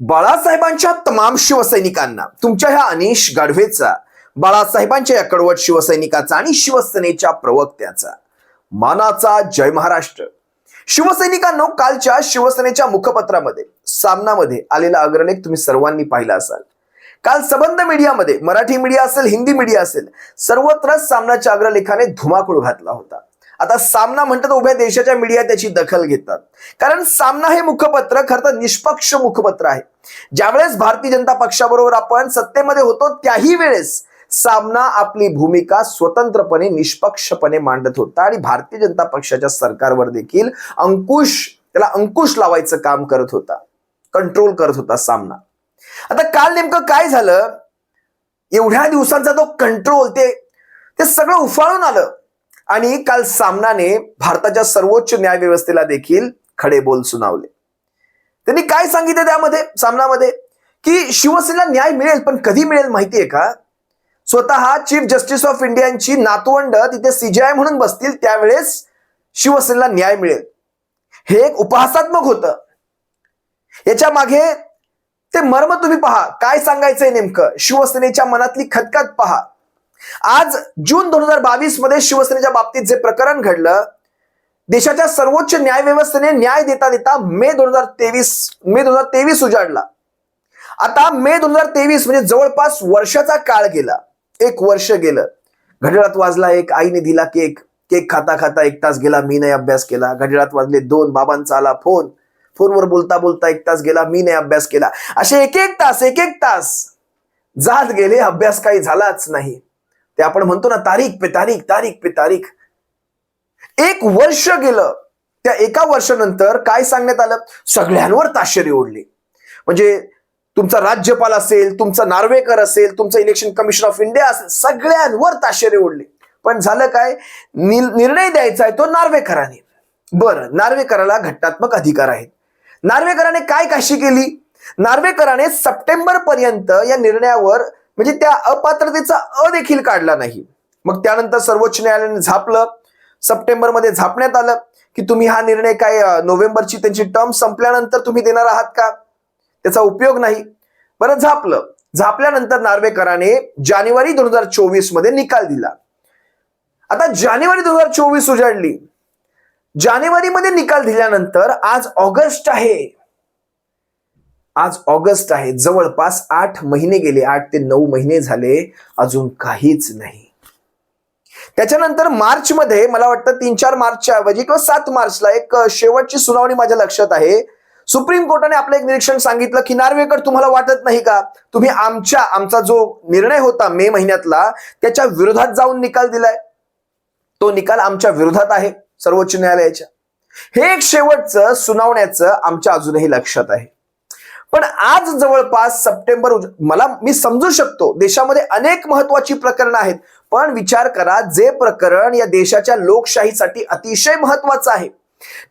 बाळासाहेबांच्या तमाम शिवसैनिकांना तुमच्या ह्या अनिश गाढवेचा बाळासाहेबांच्या या कडवट शिवसैनिकाचा आणि शिवसेनेच्या प्रवक्त्याचा. मानाचा जय महाराष्ट्र. शिवसैनिकांनो कालच्या शिवसेनेच्या मुखपत्रामध्ये सामनामध्ये आलेला अग्रलेख तुम्ही सर्वांनी पाहिला असाल. काल सबंध मीडियामध्ये मराठी मीडिया असेल हिंदी मीडिया असेल सर्वत्र सामनाच्या अग्रलेखाने धुमाकूळ घातला होता. आता सामना म्हणतात उभ्या देशाच्या मीडिया त्याची दखल घेतात. कारण सामना हे मुखपत्र खरं तर निष्पक्ष मुखपत्र आहे. ज्यावेळेस भारतीय जनता पक्षाबरोबर आपण सत्तेमध्ये होतो त्याही वेळेस सामना आपली भूमिका स्वतंत्रपणे निष्पक्षपणे मांडत होता आणि भारतीय जनता पक्षाच्या सरकारवर देखील अंकुश त्याला अंकुश लावायचं काम करत होता. कंट्रोल करत होता सामना. आता काल नेमकं काय झालं? एवढ्या दिवसांचा तो कंट्रोल ते ते सगळं उफाळून आलं. आणि काल सामनाने भारताच्या सर्वोच्च न्याय व्यवस्थेला देखील खडे बोल सुनावले. त्यांनी काय सांगितलं त्यामध्ये सामनामध्ये? की शिवसेनेला न्याय मिळेल पण कधी मिळेल माहितीये का? स्वतः चीफ जस्टिस ऑफ इंडियाची नातवंड तिथे सीजीआय म्हणून बसतील त्यावेळेस शिवसेनेला न्याय मिळेल. हे एक उपहासात्मक होतं. याच्या मागे ते मर्म तुम्ही पहा काय सांगायचंय नेमकं? शिवसेनेच्या मनातली खतखत पहा. आज जून दोन हजार बावीसमध्ये शिवसेनेच्या बाबतीत जे प्रकरण घडलं देशाच्या सर्वोच्च न्याय व्यवस्थेने न्याय देता देता मे दोन हजार तेवीस मे दोन हजार तेवीस उजाडला. आता मे दोन हजार तेवीस म्हणजे जवळपास वर्षाचा काळ गेला. एक वर्ष गेलं. घड्याळात वाजला एक आईने दिला केक. केक खाता खाता एक तास गेला मी नाही अभ्यास केला. घड्याळात वाजले दोन बाबांचा आला फोन. फोनवर बोलता बोलता एक तास गेला मी नाही अभ्यास केला. असे एक एक तास एक एक तास जात गेले अभ्यास काही झालाच नाही. ते आपण म्हणतो ना तारीख पे तारीख तारीख पे तारीख. एक वर्ष गेलं त्या एका वर्षानंतर काय सांगण्यात आलं? सगळ्यांवर ताशेरी ओढली. म्हणजे तुमचा राज्यपाल असेल तुमचा नार्वेकर असेल तुमचं इलेक्शन कमिशन ऑफ इंडिया असेल सगळ्यांवर ताशेरी ओढले. पण झालं काय? नि- निर्णय द्यायचा आहे तो नार्वेकरांनी. बरं नार्वेकराला घटनात्मक अधिकार आहेत. नार्वेकराने काय काशी केली? नार्वेकराने सप्टेंबर पर्यंत या निर्णयावर म्हणजे त्या अपात्रतेचा अ देखील काढला नाही. मग त्यानंतर सर्वोच्च न्यायालयाने झापलं. सप्टेंबरमध्ये झापण्यात आलं की तुम्ही हा निर्णय काय नोव्हेंबरची त्यांची टर्म संपल्यानंतर तुम्ही देणार आहात का? त्याचा उपयोग नाही. बरं झापलं. झापल्यानंतर नार्वेकराने जानेवारी दोन हजार चोवीसमध्ये निकाल दिला. आता जानेवारी दोन हजार चोवीस उजाडली. जानेवारीमध्ये निकाल दिल्यानंतर आज ऑगस्ट आहे. आज ऑगस्ट आहे. जवळपास आठ महिने गेले. आठ ते नऊ महिने झाले. अजून काहीच नाही. त्याच्यानंतर मार्च मध्ये मला वाटतं तीन चार मार्चच्या ऐवजी किंवा सात मार्चला एक शेवटची सुनावणी माझ्या लक्षात आहे. सुप्रीम कोर्टाने आपलं एक निरीक्षण सांगितलं की नार्वेकर तुम्हाला वाटत नाही का? तुम्ही आमच्या आमचा जो निर्णय होता मे महिन्यातला त्याच्या विरोधात जाऊन निकाल दिलाय. तो निकाल आमच्या विरोधात आहे सर्वोच्च न्यायालयाच्या. हे एक शेवटचं सुनावण्याचं आमच्या अजूनही लक्षात आहे. पण आज जवळपास सप्टेंबर मला मी समजू शकतो देशामध्ये अनेक महत्वाची प्रकरणं आहेत. पण विचार करा जे प्रकरण या देशाच्या लोकशाहीसाठी अतिशय महत्वाचं आहे.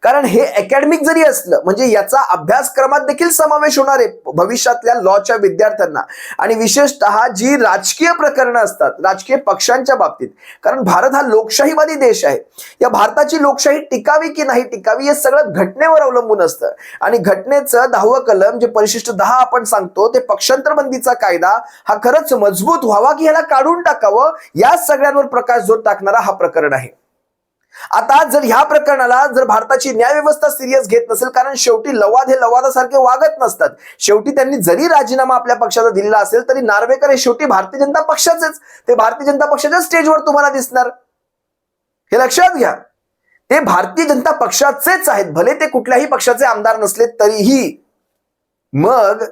कारण हे अकॅडमिक जरी असलं म्हणजे याचा अभ्यासक्रमात देखील समावेश होणार आहे भविष्यातल्या लॉच्या विद्यार्थ्यांना. आणि विशेषतः जी राजकीय प्रकरणं असतात राजकीय पक्षांच्या बाबतीत. कारण भारत हा लोकशाहीवादी देश आहे. या भारताची लोकशाही टिकावी की नाही टिकावी हे सगळं घटनेवर अवलंबून असतं. आणि घटनेचं दहावं कलम जे परिशिष्ट दहा आपण सांगतो ते पक्षांतरबंदीचा कायदा हा खरंच मजबूत व्हावा की ह्याला काढून टाकावं या सगळ्यांवर प्रकाश जो टाकणारा हा प्रकरण आहे. आता जर ह्या प्रकरणाला जर भारताची न्यायव्यवस्था सिरियस घेत नसेल कारण शेवटी लवाद हे लवादासारखे वागत नसतात. शेवटी त्यांनी जरी राजीनामा आपल्या पक्षाचा दिलेला असेल तरी नार्वेकर हे शेवटी भारतीय जनता पक्षाचेच. ते भारतीय जनता पक्षाच्या स्टेजवर तुम्हाला दिसणार. हे लक्षात घ्या. ते भारतीय जनता पक्षाचेच आहेत. भले ते कुठल्याही पक्षाचे आमदार नसले तरीही. मग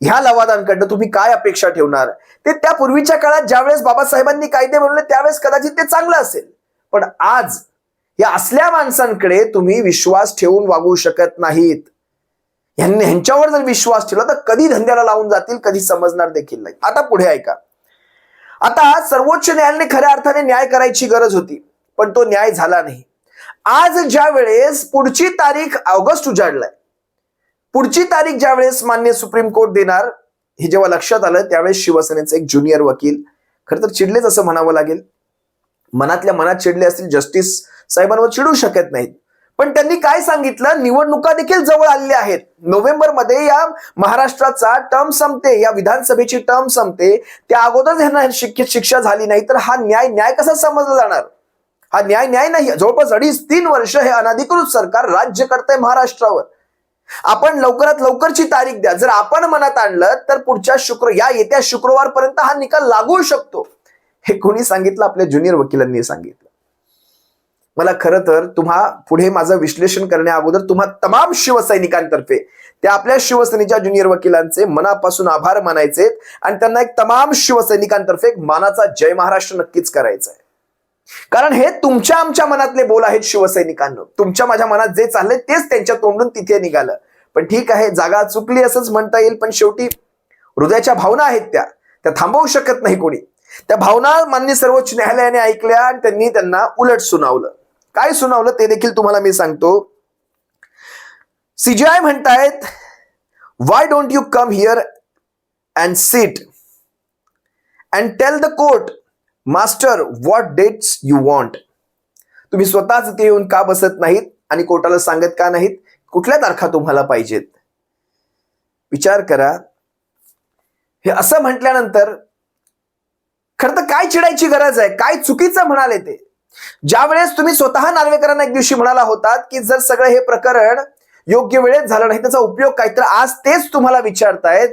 ह्या लवादांकडनं तुम्ही काय अपेक्षा ठेवणार? ते त्या पूर्वीच्या काळात ज्यावेळेस बाबासाहेबांनी कायदे बनवले त्यावेळेस कदाचित ते चांगलं असेल. पण आज या असल्या माणसांकडे तुम्ही विश्वास ठेवून वागू शकत नाहीत. ह्यांनी ह्यांच्यावर जर विश्वास ठेवला तर कधी धंद्याला लावून जातील कधी समजणार देखील नाही आता पुढे ऐका. आता सर्वोच्च न्यायालयाने खऱ्या अर्थाने न्याय करायची गरज होती पण तो न्याय झाला नाही. आज ज्या वेळेस पुढची तारीख ऑगस्ट उजाडलाय पुढची तारीख ज्या वेळेस मान्य सुप्रीम कोर्ट देणार हे जेव्हा लक्षात आलं त्यावेळेस शिवसेनेचे एक ज्युनियर वकील खरं तर चिडलेच असं म्हणावं लागेल. मनातल्या मनात चिडले असतील जस्टिस साहेबांवर चिडू शकत नाहीत. पण त्यांनी काय सांगितलं? निवडणुका देखील जवळ आलेल्या आहेत. नोव्हेंबरमध्ये या महाराष्ट्राचा टर्म संपते या विधानसभेची टर्म संपते. त्या अगोदर ह्यांना शिक्षा झाली नाही तर हा न्याय न्याय कसा समजला जाणार? हा न्याय न्याय नाही. जवळपास अडीच तीन वर्ष हे अनधिकृत सरकार राज्य करतंय महाराष्ट्रावर. आपण लवकरात लवकरची तारीख द्या. जर आपण मनात आणलं तर पुढच्या शुक्र या येत्या शुक्रवारपर्यंत हा निकाल लागू शकतो. हे कोणी सांगितलं? आपल्या ज्युनियर वकिलांनी सांगितलं. मला खरं तर तुम्हा पुढे माझं विश्लेषण करण्या अगोदर तुम्हा तमाम शिवसैनिकांतर्फे त्या आपल्या शिवसेनेच्या ज्युनियर वकिलांचे मनापासून आभार मानायचे आणि त्यांना एक तमाम शिवसैनिकांतर्फे एक मानाचा जय महाराष्ट्र नक्कीच करायचा आहे. कारण हे तुमच्या आमच्या मनातले बोल आहेत शिवसैनिकांनो. तुमच्या माझ्या मनात जे चाललंय तेच त्यांच्या तोंडून तिथे निघालं. पण ठीक आहे जागा चुकली असंच म्हणता येईल पण शेवटी हृदयाच्या भावना आहेत त्या. त्या थांबवू शकत नाही कोणी. त्या भावना मान्य सर्वोच्च न्यायालयाने ऐकल्या आणि त्यांनी त्यांना उलट सुनावलं. काय सुनावलं ते देखील तुम्हाला मी सांगतो. सीजीआय म्हणतायत why don't you come here and sit and tell the court master what dates you want तुम्ही स्वतःच ते येऊन का बसत नाहीत आणि कोर्टाला सांगत का नाहीत? कुठल्या तारखा तुम्हाला पाहिजेत? विचार करा. हे असं म्हटल्यानंतर खरं तर काय चिडायची गरज आहे? काय चुकीचं म्हणाले ते? ज्या वेळेस तुम्ही स्वतः नार्वेकरांना एक दिवशी म्हणाला होतात की जर सगळं हे प्रकरण योग्य वेळेत झालं नाही त्याचा उपयोग काय? तर आज तेच तुम्हाला विचारतायत.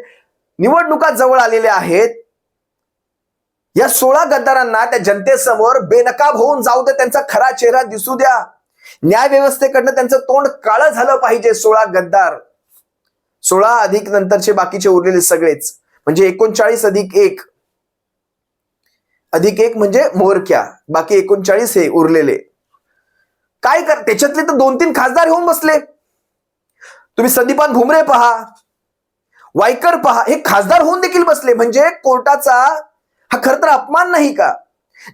निवडणुका जवळ आलेल्या आहेत. या सोळा गद्दारांना त्या जनतेसमोर बेनकाब होऊन जाऊ दे त्यांचा खरा चेहरा दिसू द्या. न्याय व्यवस्थेकडनं त्यांचं तोंड काळं झालं पाहिजे सोळा गद्दार. सोळा अधिक नंतरचे बाकीचे उरलेले सगळेच म्हणजे एकोणचाळीस अधिक एक. अधिक एक म्हणजे मोरक्या बाकी एकोणचाळीस हे उरलेले. काय कर त्याच्यातले तर दोन तीन खासदार होऊन बसले. तुम्ही संदीपान भुमरे पहा वायकर पहा हे खासदार होऊन देखील बसले. म्हणजे कोर्टाचा हा खर तर अपमान नाही का?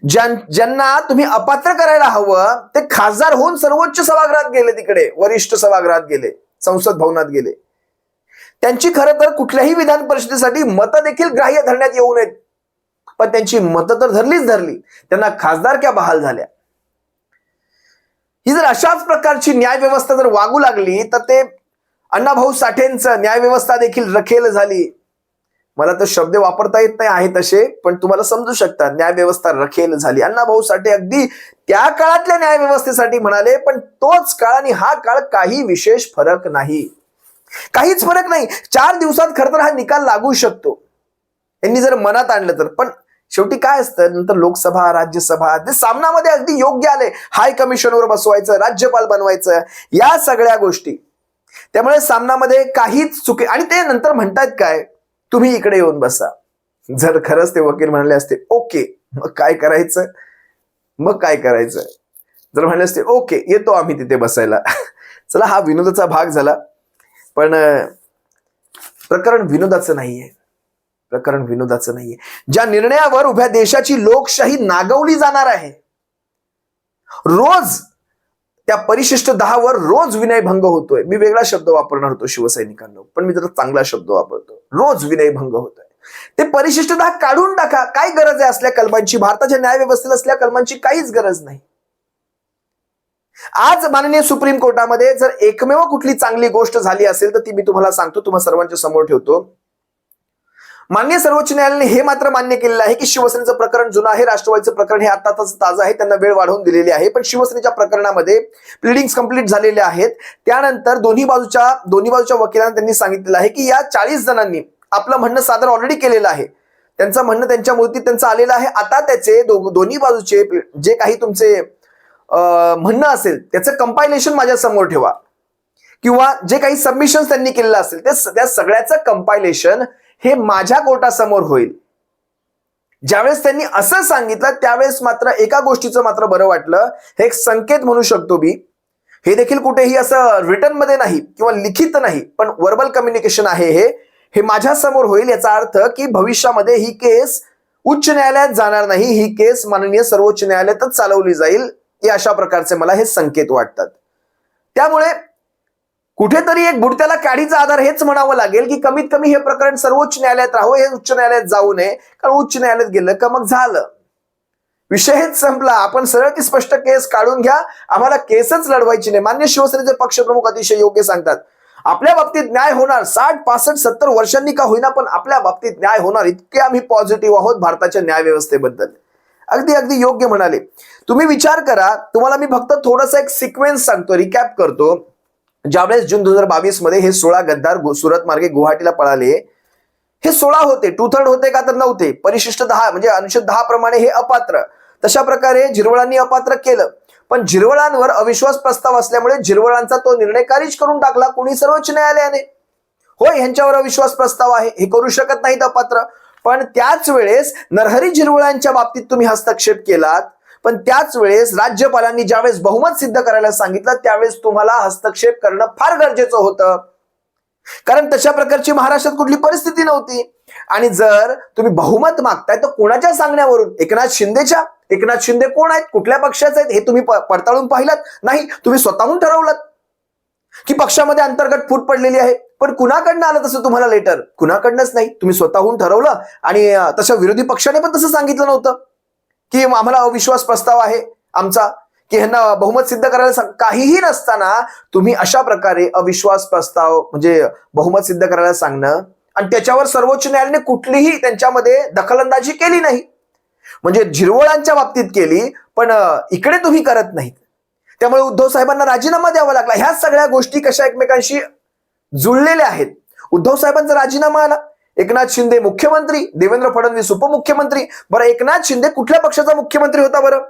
ज्यां ज्यांना तुम्ही अपात्र करायला हवं ते खासदार होऊन सर्वोच्च सभागृहात गेले तिकडे वरिष्ठ सभागृहात गेले संसद भवनात गेले. त्यांची खरं तर कुठल्याही विधान परिषदेसाठी मतं देखील ग्राह्य धरण्यात येऊ नयेत. पण त्यांची मतं तर धरलीच धरली. त्यांना खासदारक्या बहाल झाल्या. ही जर अशाच प्रकारची न्याय व्यवस्था जर वागू लागली तर ते अण्णाभाऊ साठेंचं न्याय व्यवस्था देखील रखेल झाली. मला तर शब्द वापरता येत नाही आहे तसे पण तुम्हाला समजू शकता न्याय व्यवस्था रखेल झाली. अण्णाभाऊ साठे अगदी त्या काळातल्या न्याय व्यवस्थेसाठी म्हणाले पण तोच काळ आणि हा काळ काही विशेष फरक नाही. काहीच फरक नाही. चार दिवसात खर तर हा निकाल लागू शकतो. यांनी जर मनात आणलं तर. पण शेवटी काय असतं? नंतर लोकसभा राज्यसभा ते सामनामध्ये अगदी योग्य आले. हाय कमिशनवर बसवायचं राज्यपाल बनवायचं या सगळ्या गोष्टी. त्यामुळे सामनामध्ये काहीच चुकी आणि ते नंतर म्हणतात काय? तुम्ही इकडे येऊन बसा. जर खरंच ते वकील म्हणले असते ओके मग काय करायचं? मग काय करायचं? जर म्हणले असते ओके येतो आम्ही तिथे बसायला. चला हा विनोदाचा भाग झाला. पण प्रकरण विनोदाचं नाहीये. प्रकरण विनोदाचं नाहीये. ज्या निर्णयावर उभ्या देशाची लोकशाही नागवली जाणार आहे रोज त्या परिशिष्ट दहावर रोज विनयभंग होतोय. मी वेगळा शब्द वापरणार होतो शिवसैनिकांना पण मी जरा चांगला शब्द वापरतो. रोज विनयभंग होतोय. ते परिशिष्ट दहा काढून टाका. काय गरज आहे असल्या कलमांची. भारताच्या न्याय व्यवस्थेत असल्या कलमांची काहीच गरज नाही. आज माननीय सुप्रीम कोर्टामध्ये जर एकमेव कुठली चांगली गोष्ट झाली असेल तर ती मी तुम्हाला सांगतो. तुम्हाला सर्वांच्या समोर ठेवतो. मान्य सर्वोच्च न्यायालयाने हे मात्र मान्य केलेलं आहे की शिवसेनेचं प्रकरण जुनं आहे राष्ट्रवादीचं प्रकरण हे आता ताजं आहे त्यांना वेळ वाढवून दिलेली आहे. पण शिवसेनेच्या प्रकरणामध्ये प्लिडिंग्स कंप्लीट झालेले आहेत. त्यानंतर दोन्ही बाजूच्या दोन्ही बाजूच्या वकिलांना त्यांनी सांगितलेलं आहे की या चाळीस जणांनी आपलं म्हणणं सादर ऑलरेडी केलेलं आहे. त्यांचं म्हणणं त्यांच्या मूर्तीत त्यांचं आलेलं आहे. आता त्याचे दो- दोन्ही बाजूचे जे काही तुमचे म्हणणं असेल त्याचं कंपायलेशन माझ्यासमोर ठेवा. किंवा जे काही सबमिशन त्यांनी केलेलं असेल ते त्या सगळ्याचं कंपायलेशन हे माझ्या कोर्टासमोर होईल. ज्यावेळेस त्यांनी असं सांगितलं त्यावेळेस मात्र एका गोष्टीचं मात्र बरं वाटलं. हे एक संकेत म्हणू शकतो मी. हे देखील कुठेही असं रिटर्नमध्ये नाही किंवा लिखित नाही पण वर्बल कम्युनिकेशन आहे हे. हे माझ्यासमोर होईल याचा अर्थ की भविष्यामध्ये ही केस उच्च न्यायालयात जाणार नाही. ही केस माननीय सर्वोच्च न्यायालयातच चालवली जाईल या अशा प्रकारचे मला हे संकेत वाटतात. त्यामुळे कुठेतरी एक बुडत्याला काडीचा आधार हेच म्हणावं लागेल की कमीत कमी हे प्रकरण सर्वोच्च न्यायालयात राहो हे उच्च न्यायालयात जाऊ नये. कारण उच्च न्यायालयात गेलं का मग झालं. विषय हेच संपला. आपण सरळ ती स्पष्ट केस काढून घ्या. आम्हाला केसच लढवायची नाही. मान्य शिवसेनेचे पक्षप्रमुख अतिशय योग्य सांगतात. आपल्या बाबतीत न्याय होणार. साठ पासष्ट सत्तर वर्षांनी का होईना पण आपल्या बाबतीत न्याय होणार. इतके आम्ही पॉझिटिव्ह आहोत भारताच्या न्याय व्यवस्थेबद्दल. अगदी अगदी योग्य म्हणाले. तुम्ही विचार करा. तुम्हाला मी फक्त थोडासा एक सिक्वेन्स सांगतो रिकॅप करतो. ज्यावेळेस जून दोन हजार बावीसमध्ये हे सोळा गद्दार सुरत मार्गे गुवाहाटीला पळाले हे सोळा होते टू थर्ड होते का तर नव्हते परिशिष्ट दहा म्हणजे अनुच्छेद दहा प्रमाणे हे अपात्र. तशा प्रकारे झिरवळांनी अपात्र केलं. पण झिरवळांवर अविश्वास प्रस्ताव असल्यामुळे झिरवळांचा तो निर्णय खारिज करून टाकला कोणी सर्वोच्च न्यायालयाने. होय ह्यांच्यावर अविश्वास प्रस्ताव आहे हे करू शकत नाहीत अपात्र. पण त्याच वेळेस नरहरी झिरवळांच्या बाबतीत तुम्ही हस्तक्षेप केलात. पण त्याच वेळेस राज्यपालांनी ज्यावेळेस बहुमत सिद्ध करायला सांगितलं त्यावेळेस तुम्हाला हस्तक्षेप करणं फार गरजेचं होतं. कारण तशा प्रकारची महाराष्ट्रात कुठली परिस्थिती नव्हती. आणि जर तुम्ही बहुमत मागताय तर कोणाच्या सांगण्यावरून? एकनाथ शिंदेच्या? एकनाथ शिंदे कोण आहेत? कुठल्या पक्षाचे आहेत? हे तुम्ही पडताळून पाहिलात? नाही तुम्ही स्वतःहून ठरवलं की पक्षामध्ये अंतर्गत फूट पडलेली आहे. पण कुणाकडनं आलं तसं तुम्हाला लेटर कुणाकडनंच नाही. तुम्ही स्वतःहून ठरवलं आणि तशा विरोधी पक्षाने पण तसं सांगितलं नव्हतं. की आम्हाला अविश्वास प्रस्ताव आहे आमचा की ह्यांना बहुमत सिद्ध करायला सांग काहीही नसताना तुम्ही अशा प्रकारे अविश्वास प्रस्ताव म्हणजे बहुमत सिद्ध करायला सांगणं आणि त्याच्यावर सर्वोच्च न्यायालयाने कुठलीही त्यांच्यामध्ये दखलंदाजी केली नाही. म्हणजे झिरवळांच्या बाबतीत केली पण इकडे तुम्ही करत नाहीत. त्यामुळे उद्धव साहेबांना राजीनामा द्यावा लागला. ह्या सगळ्या गोष्टी कशा एकमेकांशी जुळलेल्या आहेत? उद्धव साहेबांचा राजीनामा आला. एकनाथ शिंदे मुख्यमंत्री देवेंद्र फडणवीस उपमुख्यमंत्री. बरं एकनाथ शिंदे कुठल्या पक्षाचा मुख्यमंत्री होता बरं?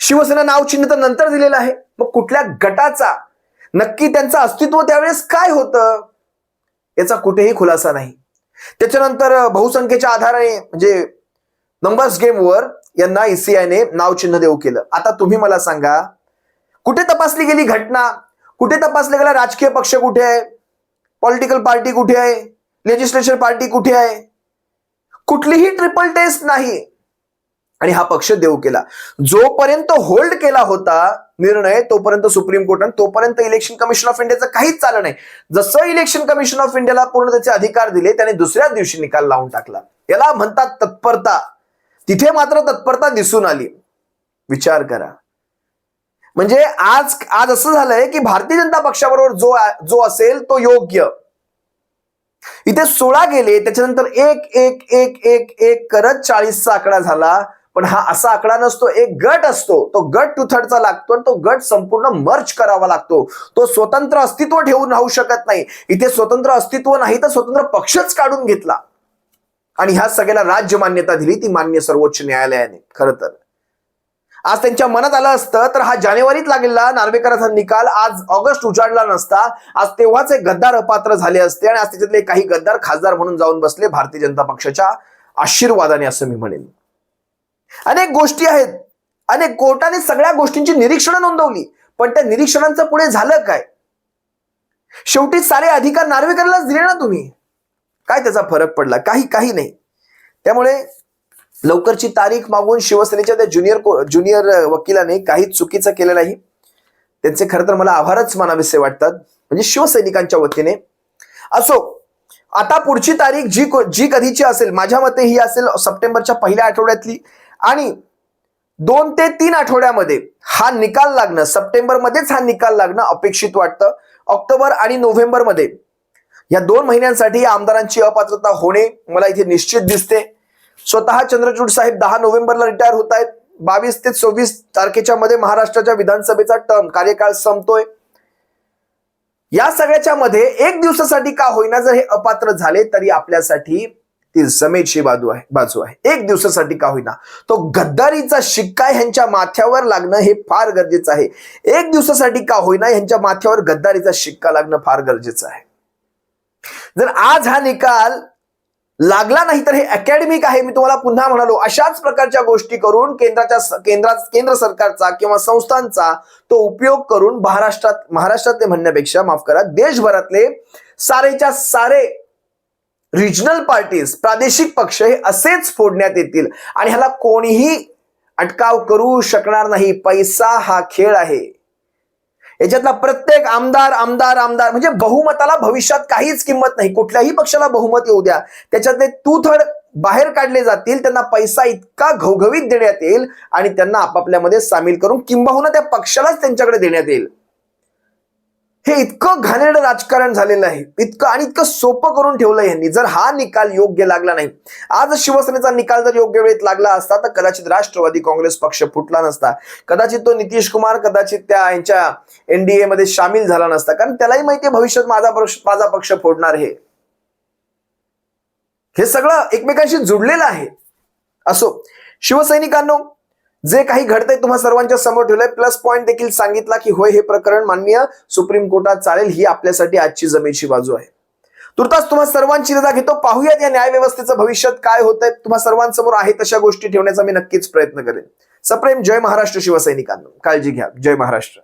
शिवसेना नाव चिन्ह तर नंतर दिलेलं आहे. मग कुठल्या गटाचा? नक्की त्यांचं अस्तित्व त्यावेळेस काय होतं? याचा कुठेही खुलासा नाही. त्याच्यानंतर बहुसंख्येच्या आधाराने म्हणजे नंबर्स गेमवर यांना ईसीआयने नाव चिन्ह देऊ केलं. आता तुम्ही मला सांगा कुठे तपासली गेली घटना? कुठे तपासले गेला राजकीय पक्ष कुठे आहे? पॉलिटिकल पार्टी कुठे आहे? लेजिस्लेशन पार्टी कुठे आहे? कुठलीही ट्रिपल टेस्ट नाही. आणि हा पक्ष देऊ केला. जोपर्यंत होल्ड केला होता निर्णय तोपर्यंत सुप्रीम कोर्टाने तोपर्यंत इलेक्शन कमिशन ऑफ इंडियाचं काहीच चाललं नाही. जसं इलेक्शन कमिशन ऑफ इंडियाला पूर्ण त्याचे अधिकार दिले त्याने दुसऱ्याच दिवशी निकाल लावून टाकला. याला म्हणतात तत्परता. तिथे मात्र तत्परता दिसून आली. विचार करा. म्हणजे आज आज असं झालंय की भारतीय जनता पक्षाबरोबर जो जो असेल तो योग्य. इथे सोळा गेले त्याच्यानंतर एक एक एक एक एक करत चाळीसचा आकडा झाला. पण हा असा आकडा नसतो एक गट असतो. तो गट टू थर्डचा लागतो आणि तो गट संपूर्ण मर्च करावा लागतो. तो स्वतंत्र अस्तित्व ठेवून राहू शकत नाही. इथे स्वतंत्र अस्तित्व नाही तर स्वतंत्र पक्षच काढून घेतला. आणि ह्या सगळ्याला राज्य मान्यता दिली ती मान्य सर्वोच्च न्यायालयाने खरं तर. आज त्यांच्या मनात आलं असतं तर हा जानेवारीत लागलेला नार्वेकरांचा निकाल आज ऑगस्ट उजाडला नसता. आज तेव्हाच एक गद्दार अपात्र झाले असते आणि आज त्याच्यातले काही गद्दार खासदार म्हणून जाऊन बसले भारतीय जनता पक्षाच्या आशीर्वादाने असं मी म्हणेन. अनेक गोष्टी आहेत. अनेक कोर्टाने सगळ्या गोष्टींची निरीक्षणं नोंदवली पण त्या निरीक्षणांचं पुढे झालं काय? शेवटी सारे अधिकार नार्वेकरलाच दिले ना तुम्ही? काय त्याचा फरक पडला? काही काही नाही. त्यामुळे लवकरची तारीख मागून शिवसेनेच्या त्या ज्युनियर ज्युनियर वकिलाने काही चुकीचं केलं नाही. त्यांचे खरं तर मला आभारच मानावेसे वाटतात. म्हणजे शिवसैनिकांच्या वतीने. असो आता पुढची तारीख जी को- जी कधीची असेल माझ्या मते ही असेल सप्टेंबरच्या पहिल्या आठवड्यातली. आणि दोन ते तीन आठवड्यामध्ये हा निकाल लागणं सप्टेंबरमध्येच हा निकाल लागणं अपेक्षित वाटतं. ऑक्टोबर आणि नोव्हेंबरमध्ये या दोन महिन्यांसाठी आमदारांची अपात्रता होणे मला इथे निश्चित दिसते. स्वतः चंद्रचूड साहेब दहा नोव्हेंबरला रिटायर होत आहेत. बावीस ते सव्वीस तारखेच्या मध्ये महाराष्ट्राच्या विधानसभेचा टर्म कार्यकाळ संपतोय. या सगळ्याच्या मध्ये एक दिवसासाठी का होईना जर हे अपात्र झाले तरी आपल्यासाठी ती जमेची बाजू आहे बाजू आहे. एक दिवसासाठी का होईना. तो गद्दारीचा शिक्का ह्यांच्या माथ्यावर लागणं हे फार गरजेचं आहे. एक दिवसासाठी का होईना ह्यांच्या माथ्यावर गद्दारीचा शिक्का लागणं फार गरजेचं आहे. जर आज हा निकाल लागला नाही तर हे अकॅडमिक आहे. मी तुम्हाला पुन्हा म्हणालो अशाच प्रकारच्या गोष्टी करून केंद्राच्या केंद्रात केंद्र सरकारचा किंवा संस्थांचा तो उपयोग करून महाराष्ट्रात महाराष्ट्रातले म्हणण्यापेक्षा माफ करा देशभरातले सारेच्या सारे रिजनल पार्टीज प्रादेशिक पक्ष हे असेच फोडण्यात येतील. आणि ह्याला कोणीही अटकाव करू शकणार नाही. पैसा हा खेळ आहे. याच्यातला प्रत्येक आमदार आमदार आमदार म्हणजे बहुमताला भविष्यात काहीच किंमत नाही. कुठल्याही पक्षाला बहुमत येऊ द्या. त्याच्यातले तू थर्ड बाहेर काढले जातील त्यांना पैसा इतका घवघवीत देण्यात येईल आणि त्यांना आपापल्यामध्ये सामील करून किंबहुना त्या पक्षालाच त्यांच्याकडे देण्यात येईल. हे इतकं घाणेरडं राजकारण झालेलं आहे. इतकं आणि इतकं सोपं करून ठेवलं यांनी. जर हा निकाल योग्य लागला नाही आज शिवसेनेचा निकाल जर योग्य वेळेत लागला असता तर कदाचित राष्ट्रवादी काँग्रेस पक्ष फुटला नसता. कदाचित तो नितीश कुमार कदाचित त्या यांच्या एनडीए मध्ये सामील झाला नसता. कारण त्यालाही माहिती आहे भविष्यात माझा पक्ष माझा पक्ष फोडणार हे. हे सगळं एकमेकांशी जुडलेलं आहे. असो. शिवसैनिकांनो जे काही घडतंय तुम्हाला सर्वांच्या समोर ठेवलंय. प्लस पॉईंट देखील सांगितला की होय हे प्रकरण मान्य सुप्रीम कोर्टात चालेल. ही आपल्यासाठी आजची जमेची बाजू आहे. तुर्तास तुम्हा सर्वांची रजा घेतो. पाहूयात या न्यायव्यवस्थेचं भविष्यात काय होतंय. तुम्हा सर्वांसमोर आहे तशा गोष्टी ठेवण्याचा मी नक्कीच प्रयत्न करेन. सप्रेम जय महाराष्ट्र शिवसैनिकांना. काळजी घ्या. जय महाराष्ट्र.